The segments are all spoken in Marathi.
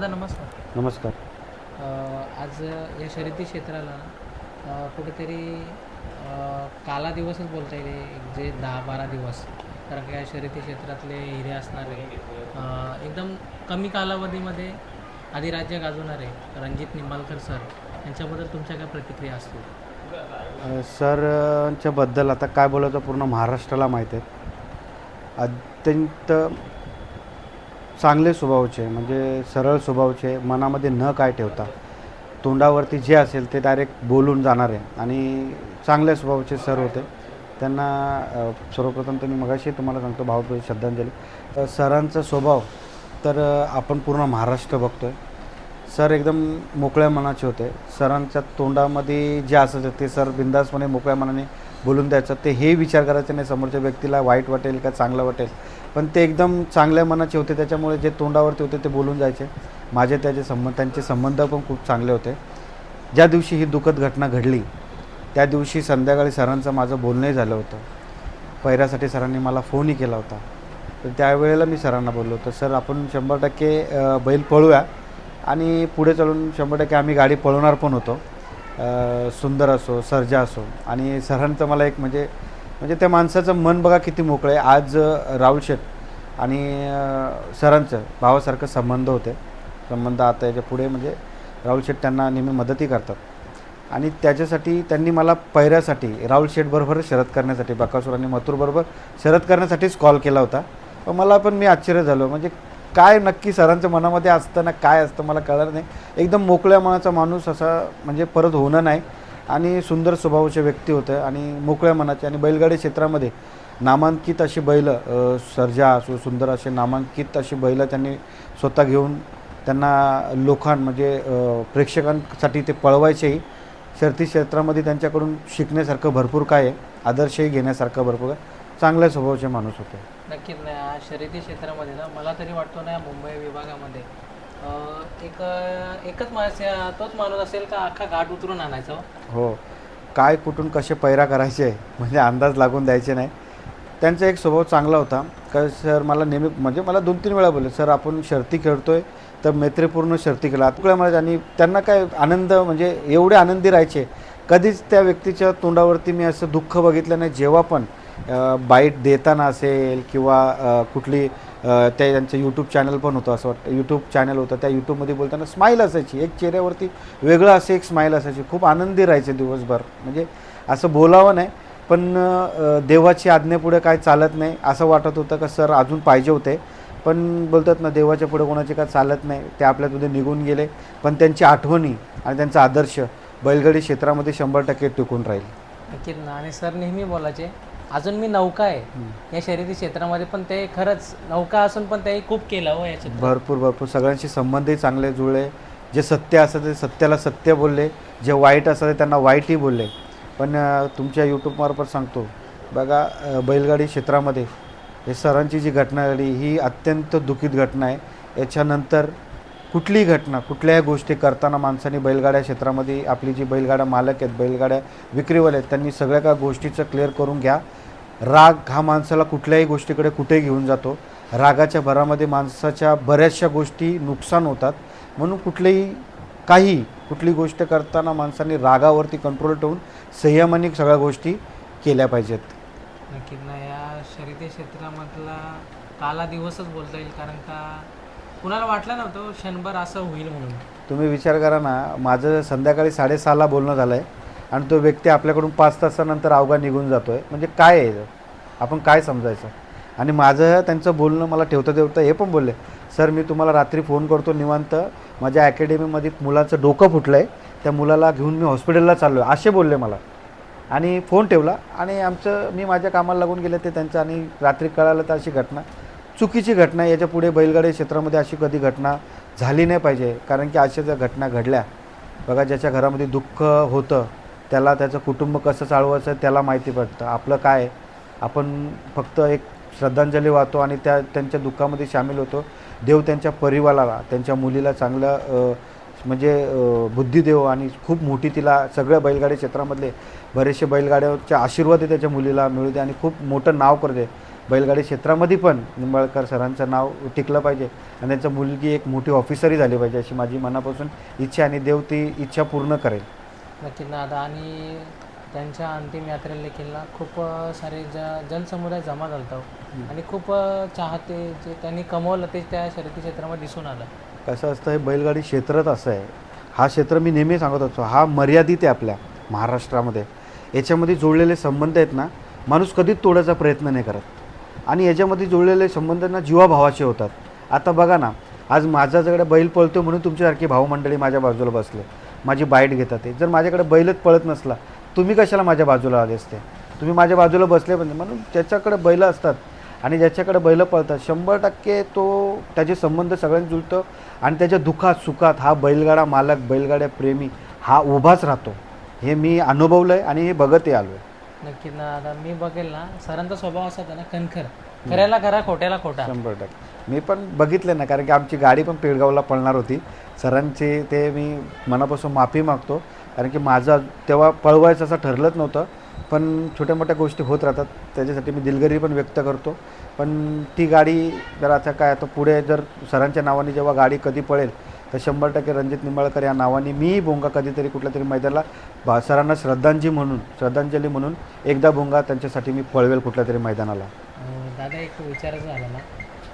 दादा नमस्कार. नमस्कार. अ, आज या शर्यती क्षेत्राला अ, कुठेतरी अ, काला दिवसच बोलता येईल एक जे दहा बारा दिवस. कारण का या शर्यती क्षेत्रातले हिरे असणारे अ, एकदम कमी कालावधीमध्ये अधिराज्य गाजवणारे रणजित निंबाळकर सर यांच्याबद्दल तुमच्या काय प्रतिक्रिया असतील? अ, सरच्याबद्दल आता काय बोलायचं पूर्ण महाराष्ट्राला माहीत आहे. अत्यंत चांगले स्वभावचे म्हणजे सरळ स्वभावचे मनामध्ये न काय ठेवता. तोंडावरती जे असेल ते डायरेक्ट बोलून जाणारे. आणि चांगल्या स्वभावाचे सर होते. त्यांना सर्वप्रथम तर मी मगाशी तुम्हाला सांगतो भावपूर्वी श्रद्धांजली. सरांचा स्वभाव तर आपण पूर्ण महाराष्ट्र बघतो आहे सर एकदम मोकळ्या मनाचे होते. सरांच्या तोंडामध्ये जे असायचं ते सर बिंदासपणे मोकळ्या मनाने बोलून द्यायचं. ते हे विचार करायचं नाही समोरच्या व्यक्तीला वाईट वाटेल का चांगलं वाटेल. पण ते एकदम चांगल्या मनाचे होते त्याच्यामुळे जे तोंडावरती होते ते बोलून जायचे. माझे त्याचे संबंध त्यांचे संबंध पण खूप चांगले होते. ज्या दिवशी ही दुःखद घटना घडली त्या दिवशी संध्याकाळी सरांचं माझं बोलणंही झालं होतं. पहिऱ्यासाठी सरांनी मला फोनही केला होता. तर त्यावेळेला मी सरांना बोललो होतो सर आपण शंभर टक्के बैल पळूया आणि पुढे चालून शंभर टक्के आम्ही गाडी पळवणार पण होतो. सुंदर असो सर्जा असो. आणि सरांचं मला एक म्हणजे म्हणजे त्या माणसाचं मन बघा किती मोकळं आहे. आज राहुल शेठ आणि सरांचं भावासारखं संबंध होते. संबंध आता याच्यापुढे म्हणजे राहुल शेठ त्यांना नेहमी मदतही करतात. आणि त्याच्यासाठी त्यांनी मला पैऱ्यासाठी राहुल शेठबरोबर शरद करण्यासाठी बकासूर आणि मथुरबरोबर शरद करण्यासाठीच कॉल केला होता. पण मला पण मी आश्चर्य झालो. म्हणजे काय नक्की सरांच्या मनामध्ये असतं ना काय असतं मला कळलं नाही. एकदम मोकळ्या मनाचा माणूस असा म्हणजे परत होणं नाही. आणि सुंदर स्वभावाचे व्यक्ती होतं आणि मोकळ्या मनाचे आणि बैलगाडी क्षेत्रामध्ये नामांकित अशी बैल सर्जा असो सुंदर असे नामांकित अशी बैलं त्यांनी स्वतः घेऊन त्यांना लोकां म्हणजे प्रेक्षकांसाठी ते पळवायचेही. शर्ती क्षेत्रामध्ये त्यांच्याकडून शिकण्यासारखं भरपूर काय आहे आदर्शही घेण्यासारखं भरपूर चांगल्या स्वभावाचे माणूस होते. नक्कीच नाही शर्यती क्षेत्रामध्ये ना मला तरी वाटतो ना मुंबई विभागामध्ये एक एकच माणूस तोच माणूस असेल का अख्खा घाट उतरून आणायचा? हो? काय कुठून कसे पैरा करायचे म्हणजे अंदाज लागून द्यायचे नाही. त्यांचा एक स्वभाव चांगला होता. का सर मला नेहमी म्हणजे मला दोन तीन वेळा बोलले सर आपण शर्ती आहे तर मैत्रीपूर्ण शर्ती केला मला आणि त्यांना काय आनंद म्हणजे एवढे आनंदी राहायचे. कधीच त्या व्यक्तीच्या तोंडावरती मी असं दुःख बघितलं नाही जेव्हा पण. बाईट देताना असेल किंवा कुठली ते त्यांचं यूट्यूब चॅनल पण होतं असं वाटतं. यूट्यूब चॅनल होतं. त्या यूट्यूबमध्ये बोलताना स्माईल असायची. एक चेहऱ्यावरती वेगळं असं एक स्माईल असायची. खूप आनंदी राहायचे दिवसभर. म्हणजे असं बोलावं नाही. पण देवाची आज्ञेपुढे काय चालत नाही असं वाटत होतं का सर अजून पाहिजे होते. पण बोलतात ना देवाच्या पुढे कोणाचे काय चालत नाही. ते आपल्यामध्ये निघून गेले. पण त्यांची आठवणी आणि त्यांचा आदर्श बैलगाडी क्षेत्रामध्ये शंभर टक्के टिकून राहील. नक्कीच ना. आणि सर नेहमी बोलायचे अजून मी नौका आहे. या शर्यती क्षेत्रामध्ये पण ते खरंच नौका असून पण ते खूप केलं हो या क्षेत्रात. भरपूर भरपूर. सगळ्यांशी संबंधही चांगले जुळले. जे सत्य असतं ते सत्याला सत्य बोलले. जे वाईट असतं ते त्यांना वाईटही बोलले. पण तुमच्या यूट्यूबमार्फत सांगतो. बघा बैलगाडी क्षेत्रामध्ये हे सरांची जी घटना घडली ही अत्यंत दुःखित घटना आहे. याच्यानंतर कुठलीही घटना कुठल्याही गोष्टी करताना माणसाने बैलगाड्या क्षेत्रामध्ये आपली जी बैलगाड्या मालक आहेत बैलगाड्या विक्रीवाले आहेत त्यांनी सगळ्या का गोष्टीचं क्लिअर करून घ्या. राग हा माणसाला कुठल्याही गोष्टीकडे कुठेही घेऊन जातो. रागाच्या भरामध्ये माणसाच्या बऱ्याचशा गोष्टी नुकसान होतात. म्हणून कुठलेही काही कुठली गोष्ट करताना माणसाने रागावरती कंट्रोल ठेवून संयमाने सगळ्या गोष्टी केल्या पाहिजेत. नक्कीच ना या शर्यती क्षेत्रामधला काला दिवसच बोलता येईल कारण का कुणाला वाटलं नव्हतं क्षणभर असं होईल म्हणून. तुम्ही विचार करा ना माझं संध्याकाळी साडेसहाला बोलणं झालं आहे आणि तो व्यक्ती आपल्याकडून पाच तासानंतर अवघा निघून जातो आहे म्हणजे काय आहे आपण काय समजायचं? आणि माझं त्यांचं बोलणं मला ठेवता ठेवता हे पण बोलले सर मी तुम्हाला रात्री फोन करतो निवांत. माझ्या अकॅडमीमध्ये मुलाचं डोकं फुटलं आहे त्या मुलाला घेऊन मी हॉस्पिटलला चाललो आहे असे बोलले मला. आणि फोन ठेवला आणि आमचं मी माझ्या कामाला लागून गेले ते त्यांचं आणि रात्री कळालं तर अशी घटना. चुकीची घटना याच्यापुढे बैलगाडी क्षेत्रामध्ये अशी कधी घटना झाली नाही पाहिजे. कारण की अशा ज्या घटना घडल्या बघा ज्याच्या घरामध्ये दुःख होतं त्याला त्याचं कुटुंब कसं चालवायचं त्याला माहिती पडतं. आपलं काय? आपण फक्त एक श्रद्धांजली वाहतो आणि त्या त्यांच्या दुःखामध्ये सामील होतो. देव त्यांच्या परिवाराला त्यांच्या मुलीला चांगलं म्हणजे अ, बुद्धी देव आणि खूप मोठी तिला सगळ्या बैलगाडी क्षेत्रामधले बरेचसे बैलगाड्याच्या आशीर्वाद त्याच्या मुलीला मिळू दे आणि खूप मोठं नाव करते बैलगाडी क्षेत्रामध्ये पण निंबाळकर सरांचं नाव टिकलं पाहिजे आणि त्यांचं मुलगी एक मोठी ऑफिसरही झाली पाहिजे अशी माझी मनापासून इच्छा आणि देव ती इच्छा पूर्ण करेल. ना आता आणि त्यांच्या अंतिम यात्रेला देखील ना खूप सारे ज जनसमुदाय जमा झाला होता आणि खूप चाहते जे त्यांनी कमवलं ते त्या शर्यती क्षेत्रामध्ये दिसून आलं. कसं असतं हे बैलगाडी क्षेत्रच असं आहे. हा क्षेत्र मी नेहमी सांगत असतो. हा मर्यादित आहे आपल्या महाराष्ट्रामध्ये. याच्यामध्ये जोडलेले संबंध आहेत ना माणूस कधीच तोडायचा प्रयत्न नाही करत. आणि याच्यामध्ये जोडलेले संबंध ना जीवाभावाचे होतात. आता बघा ना आज माझ्याकडे बैल पळतो म्हणून तुमच्यासारखी भावमंडळी माझ्या बाजूला बसले. माझी बाईट घेतात ते. जर माझ्याकडे बैलच पळत नसला तुम्ही कशाला माझ्या बाजूला आले असते? तुम्ही माझ्या बाजूला बसले पण नाही. म्हणून ज्याच्याकडे बैल असतात आणि ज्याच्याकडे बैलं पळतात शंभर टक्के तो त्याचे संबंध सगळ्यांनी जुळतो आणि त्याच्या दुःखात सुखात हा बैलगाडा मालक बैलगाड्या प्रेमी हा उभाच राहतो. हे मी अनुभवलं आहे आणि हे बघतही आलो आहे नक्कीच ना आता मी बघेल ना सरांचा स्वभाव असा होता ना कणखर. खऱ्याला खरा खोट्याला खोटा. शंभर टक्के. मी पण बघितले ना कारण की आमची गाडी पण पेडगावला पळणार होती. सरांची ते मी मनापासून माफी मागतो. कारण की माझं तेव्हा पळवायचं असं ठरलंच नव्हतं. पण छोट्या मोठ्या गोष्टी होत राहतात. त्याच्यासाठी मी दिलगिरी पण व्यक्त करतो. पण ती गाडी जर आता काय आता पुढे जर सरांच्या नावाने जेव्हा गाडी कधी पळेल तर शंभर टक्के रणजित निंबाळकर या नावाने मी भोंगा कधीतरी कुठल्या तरी मैदानाला बा सरांना श्रद्धांजली म्हणून श्रद्धांजली म्हणून एकदा भोंगा त्यांच्यासाठी मी पळवेल कुठल्या तरी मैदानाला. दादा एक विचारायचं झाला ना?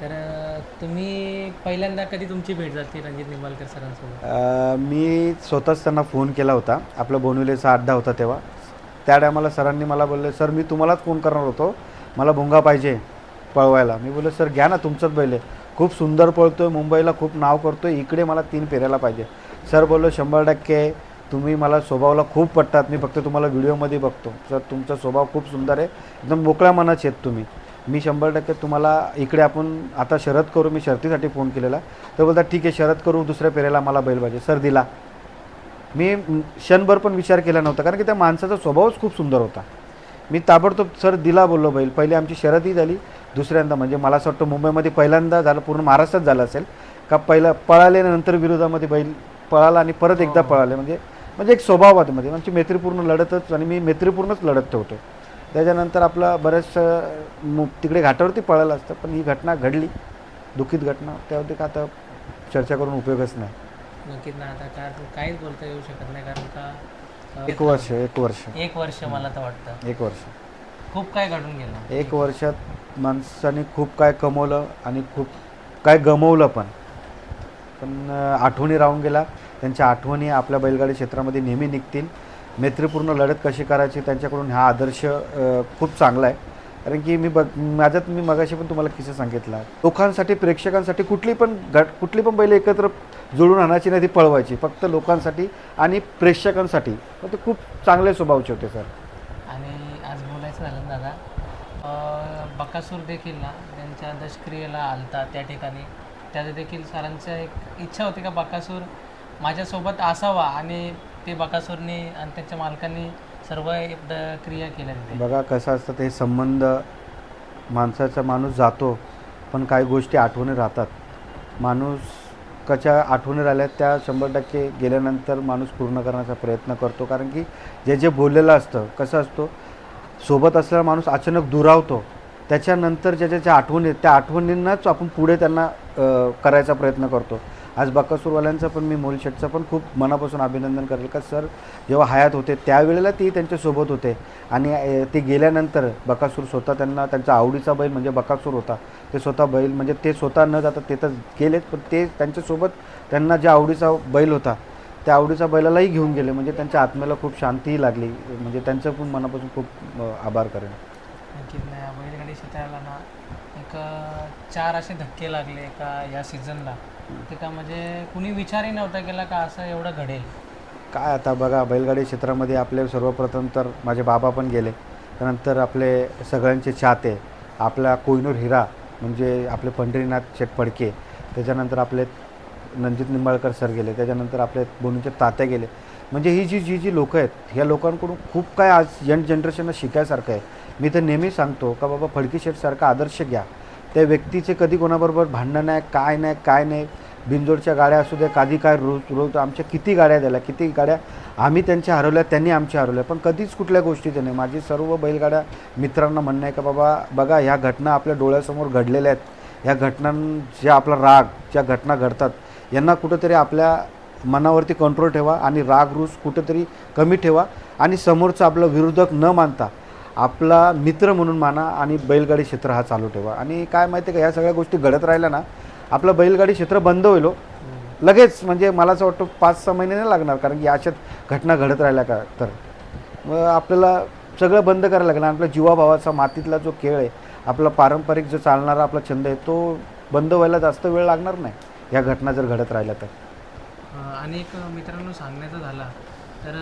तर तुम्ही पहिल्यांदा कधी तुमची भेट झाली रणजित निंबाळकर सरांसोबत? मी स्वतःच त्यांना फोन केला होता. आपला बोनविलेचा अड्डा होता तेव्हा. त्या टायमाला सरांनी मला बोलले सर मी तुम्हालाच फोन करणार होतो. मला भुंगा पाहिजे पळवायला. मी बोललो सर घ्या ना तुमचंच बैल आहे खूप सुंदर पळतोय मुंबईला खूप नाव करतोय. इकडे मला तीन फेऱ्याला पाहिजे. सर बोललो शंभर टक्के. तुम्ही मला स्वभावाला खूप पटतात. मी फक्त तुम्हाला व्हिडिओमध्ये बघतो. सर तुमचा स्वभाव खूप सुंदर आहे. एकदम मोकळ्या मनाचे आहेत तुम्ही. मी शंभर टक्के तुम्हाला इकडे आपण आता शरद करू मी शर्तीसाठी फोन केलेला. तर बोलतात ठीक आहे शरद करू दुसऱ्या फेऱ्याला मला बैल पाहिजे सर दिला. मी क्षणभर पण विचार केला नव्हता कारण की त्या माणसाचा स्वभावच खूप सुंदर होता. मी ताबडतोब सर दिला बोललो बैल. पहिली आमची शर्यतही झाली दुसऱ्यांदा म्हणजे मला असं वाटतं मुंबईमध्ये पहिल्यांदा झालं पूर्ण महाराष्ट्रात झालं असेल का पहिलं पळाल्यानंतर विरोधामध्ये बैल पळाला आणि परत एकदा पळाले. म्हणजे म्हणजे एक स्वभावामध्ये म्हणजे मैत्रीपूर्ण लढतच आणि मी मैत्रीपूर्णच लढत ठेवतो त्याच्यानंतर आपला बऱ्याच तिकडे घाटावरती पळायला असतं पण ही घटना घडली. दुःखित घटना. त्यावरती का आता चर्चा करून उपयोगच नाही. नक्कीच ना आता काय काहीच बोलता येऊ शकत नाही कारण का एक वर्ष एक वर्ष. एक वर्ष मला तर वाटतं. एक वर्ष. खूप काय घडून गेलं. एक वर्षात माणसाने खूप काय कमवलं आणि खूप काय गमवलं पण. पण आठवणी राहून गेला. त्यांच्या आठवणी आपल्या बैलगाडी क्षेत्रामध्ये नेहमी निघतील. मैत्रीपूर्ण लढत कशी करायची त्यांच्याकडून हा आदर्श खूप चांगला आहे. कारण की मी बघ माझ्यात मी मगाशी पण तुम्हाला किस्सा सांगितला. लोकांसाठी प्रेक्षकांसाठी कुठली पण घट कुठली पण बैल एकत्र जुळून आणायची नाही ती पळवायची. फक्त लोकांसाठी आणि प्रेक्षकांसाठी. पण ते खूप चांगले स्वभावचे होते सर. आणि आज बोलायचं झालं दादा बकासूर देखील ना त्यांच्या दशक्रियेला आलता त्या ठिकाणी. त्याचं देखील सरांचं एक इच्छा होती का बकासूर माझ्यासोबत असावा आणि ते बकासूरने आणि त्याच्या मालकांनी सर्व एकदा क्रिया केल्या तिथे बघा कसं असतं ते संबंध माणसाचा माणूस जातो पण काही गोष्टी आठवणी राहतात. माणूस कशा आठवणी राहिल्या त्या शंभर टक्के गेल्यानंतर माणूस पूर्ण करण्याचा प्रयत्न करतो. कारण की जे जे बोललेलं असतं कसं असतो सोबत असलेला माणूस अचानक दुरावतो. त्याच्यानंतर ज्या ज्या आठवणी आहेत, त्या आठवणींनाच आपण पुढे त्यांना करायचा प्रयत्न करतो. आज बकासूरवाल्यांचं पण मी मोल शेटचं पण खूप मनापासून अभिनंदन करेल का सर जेव्हा हयात होते त्यावेळेला ते त्यांच्यासोबत होते. आणि ते गेल्यानंतर बकासूर स्वतः त्यांना त्यांचा आवडीचा बैल म्हणजे बकासूर होता. ते स्वतः बैल म्हणजे ते स्वतः न जाता ते तर गेलेच पण ते त्यांच्यासोबत त्यांना ज्या आवडीचा बैल होता त्या आवडीचा बैलालाही घेऊन गेले. म्हणजे त्यांच्या आत्म्याला खूप शांतीही लागली. म्हणजे त्यांचं पण मनापासून खूप आभार करेन. नक्कीच नाही बैलगाडी क्षेत्राला ना एक चार असे धक्के लागले का या सीझनला ते का म्हणजे कुणी विचारही नव्हता केला का असं एवढं घडेल. काय आता बघा बैलगाडी क्षेत्रामध्ये आपले सर्वप्रथम तर माझे बाबा पण गेले. त्यानंतर आपले सगळ्यांचे चाहते आपला कोहिनूर हिरा म्हणजे आपले पंढरीनाथ शेट फडके त्याच्यानंतर आपले रणजित निंबाळकर सर गेले त्याच्यानंतर आपले बोनीचे तात्या गेले. म्हणजे ही जी जी जी लोकं आहेत ह्या लोकांकडून खूप काय आज यंग जनरेशनला शिकायसारखं आहे. मी तर नेहमी सांगतो का बाबा फडकी शेठसारखा आदर्श घ्या. त्या व्यक्तीचे कधी कोणाबरोबर भांडणं नाही काय नाही काय नाही. बिनजोडच्या गाड्या असू द्या कधी काय रोज रोज आमच्या किती गाड्या दिल्या किती गाड्या आम्ही त्यांच्या हरवल्या त्यांनी आमच्या हरवल्या. पण कधीच कुठल्या गोष्टीचं नाही. माझी सर्व बैलगाड्या मित्रांना म्हणणं आहे का बाबा बघा ह्या घटना आपल्या डोळ्यासमोर घडलेल्या आहेत. ह्या घटनां ज्या आपला राग ज्या घटना घडतात यांना कुठंतरी आपल्या मनावरती कंट्रोल ठेवा आणि राग रूस कुठंतरी कमी ठेवा आणि समोरचं आपलं विरोधक न मानता आपला मित्र म्हणून माना आणि बैलगाडी क्षेत्र हा चालू ठेवा. आणि काय माहिती आहे का ह्या सगळ्या गोष्टी घडत राहिल्या ना आपलं बैलगाडी क्षेत्र बंद होईल हो. लगेच म्हणजे मला असं वाटतं पाच सहा महिने नाही लागणार कारण की अशात घटना घडत राहिल्या का तर. मग आपल्याला सगळं बंद करायला लागणार आपल्या जीवाभावाचा मातीतला जो खेळ आहे आपला पारंपरिक जो चालणारा आपला छंद आहे तो बंद व्हायला जास्त वेळ लागणार नाही. या घटना जर घडत राहिल्या तर? अनेक आणि एक मित्रांनो सांगण्याचं झाला तर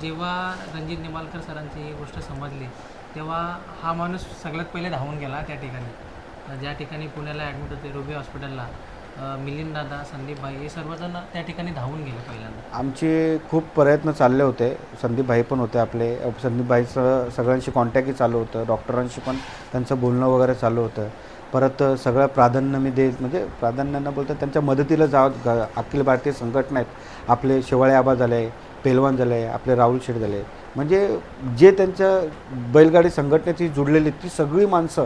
जेव्हा रणजित निंबाळकर सरांची ही गोष्ट समजली तेव्हा हा माणूस सगळ्यात पहिले धावून गेला त्या ठिकाणी. ज्या ठिकाणी पुण्याला ॲडमिट होते रुबी हॉस्पिटलला. मिलिंद दादा संदीप भाई हे सर्वजण त्या ठिकाणी धावून गेले पहिल्यांदा. आमचे खूप प्रयत्न चालले होते. संदीप भाई पण होते आपले. संदीप भाईचं सगळ्यांशी कॉन्टॅक्टही चालू होतं. डॉक्टरांशी पण त्यांचं बोलणं वगैरे चालू होतं. परत सगळं प्राधान्य मी देत म्हणजे प्राधान्य न बोलता त्यांच्या मदतीला जावं अखिल भारतीय संघटना आहेत. आपले शेवाळे आबा झाले पेलवान झाले आपले राहुल शेठ झाले. म्हणजे जे त्यांच्या बैलगाडी संघटनेची जुडलेली ती सगळी माणसं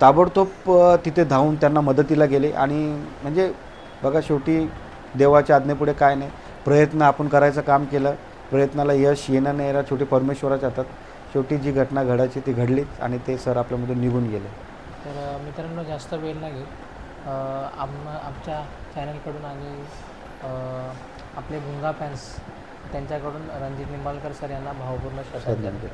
ताबडतोब तिथे धावून त्यांना मदतीला गेले. आणि म्हणजे बघा शेवटी देवाच्या आज्ञेपुढे काय नाही. प्रयत्न आपण करायचं काम केलं. प्रयत्नाला यश येणं नाही येणं शेवटी परमेश्वराच्या हातात. शेवटी जी घटना घडायची ती घडलीच आणि ते सर आपल्यामधून निघून गेले. तर मित्रांनो जास्त वेळ नाही आम आमच्या चॅनलकडून आणि आपले भुंगा फॅन्स त्यांच्याकडून रणजित निंबाळकर सर यांना भावपूर्ण श्रद्धांजली.